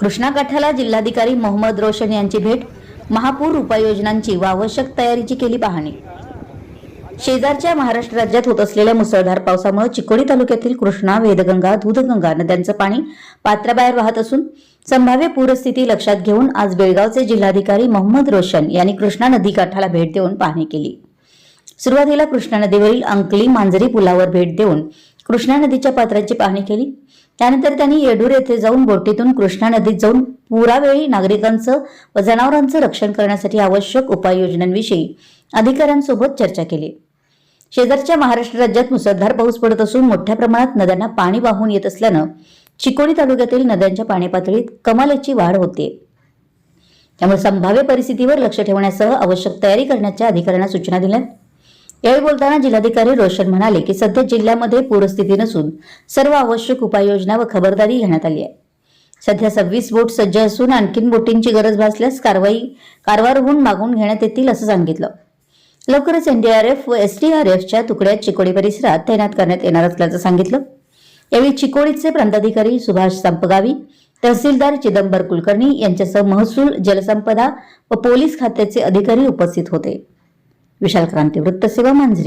कृष्णाकाठाला जिल्हाधिकारी मोहम्मद रोशन यांची भेट महापूर उपाययोजनांची व आवश्यक तयारीची केली पाहणी. शेजारच्या महाराष्ट्र राज्यात होत असलेल्या मुसळधार पावसामुळे चिकोडी तालुक्यातील कृष्णा वेदगंगा दूधगंगा नद्यांचं पाणी पात्राबाहेर वाहत असून संभाव्य पूरस्थिती लक्षात घेऊन आज बेळगावचे जिल्हाधिकारी मोहम्मद रोशन यांनी कृष्णा नदी काठाला भेट देऊन पाहणी केली. सुरुवातीला कृष्णा नदीवरील अंकली मांजरी पुलावर भेट देऊन कृष्णा नदीच्या पात्राची पाहणी केली. त्यानंतर त्यांनी येडूर येथे जाऊन बोटीतून कृष्णा नदीत जाऊन पुरावेळी नागरिकांचं व जनावरांचं रक्षण करण्यासाठी आवश्यक उपाययोजनांविषयी अधिकाऱ्यांसोबत चर्चा केली. शेजारच्या महाराष्ट्र राज्यात मुसळधार पाऊस पडत असून मोठ्या प्रमाणात नद्यांना पाणी वाहून येत असल्यानं चिकोडी तालुक्यातील नद्यांच्या पाणी पातळीत कमालीची वाढ होते. त्यामुळे संभाव्य परिस्थितीवर लक्ष ठेवण्यासह आवश्यक तयारी करण्याच्या अधिकाऱ्यांना सूचना दिल्या. यावेळी बोलताना जिल्हाधिकारी रोशन म्हणाले की सध्या जिल्ह्यामध्ये पूरस्थिती नसून सर्व आवश्यक उपाययोजना व खबरदारी घेण्यात आली आहे. सध्या सव्वीस बोट सज्ज असून आणखीन बोटींची गरज भासल्यास कारवाई कारवारहून मागून घेण्यात येतील असं सांगितलं. लवकरच एनडीआरएफ व एसडीआरएफच्या तुकड्या चिकोडी परिसरात तैनात करण्यात येणार असल्याचं सांगितलं. यावेळी चिकोडीचे प्रांताधिकारी सुभाष संपगावी तहसीलदार चिदंबर कुलकर्णी यांच्यासह महसूल जलसंपदा व पोलीस खात्याचे अधिकारी उपस्थित होते. विशाल क्रांती वृत्तसेवा मांजरी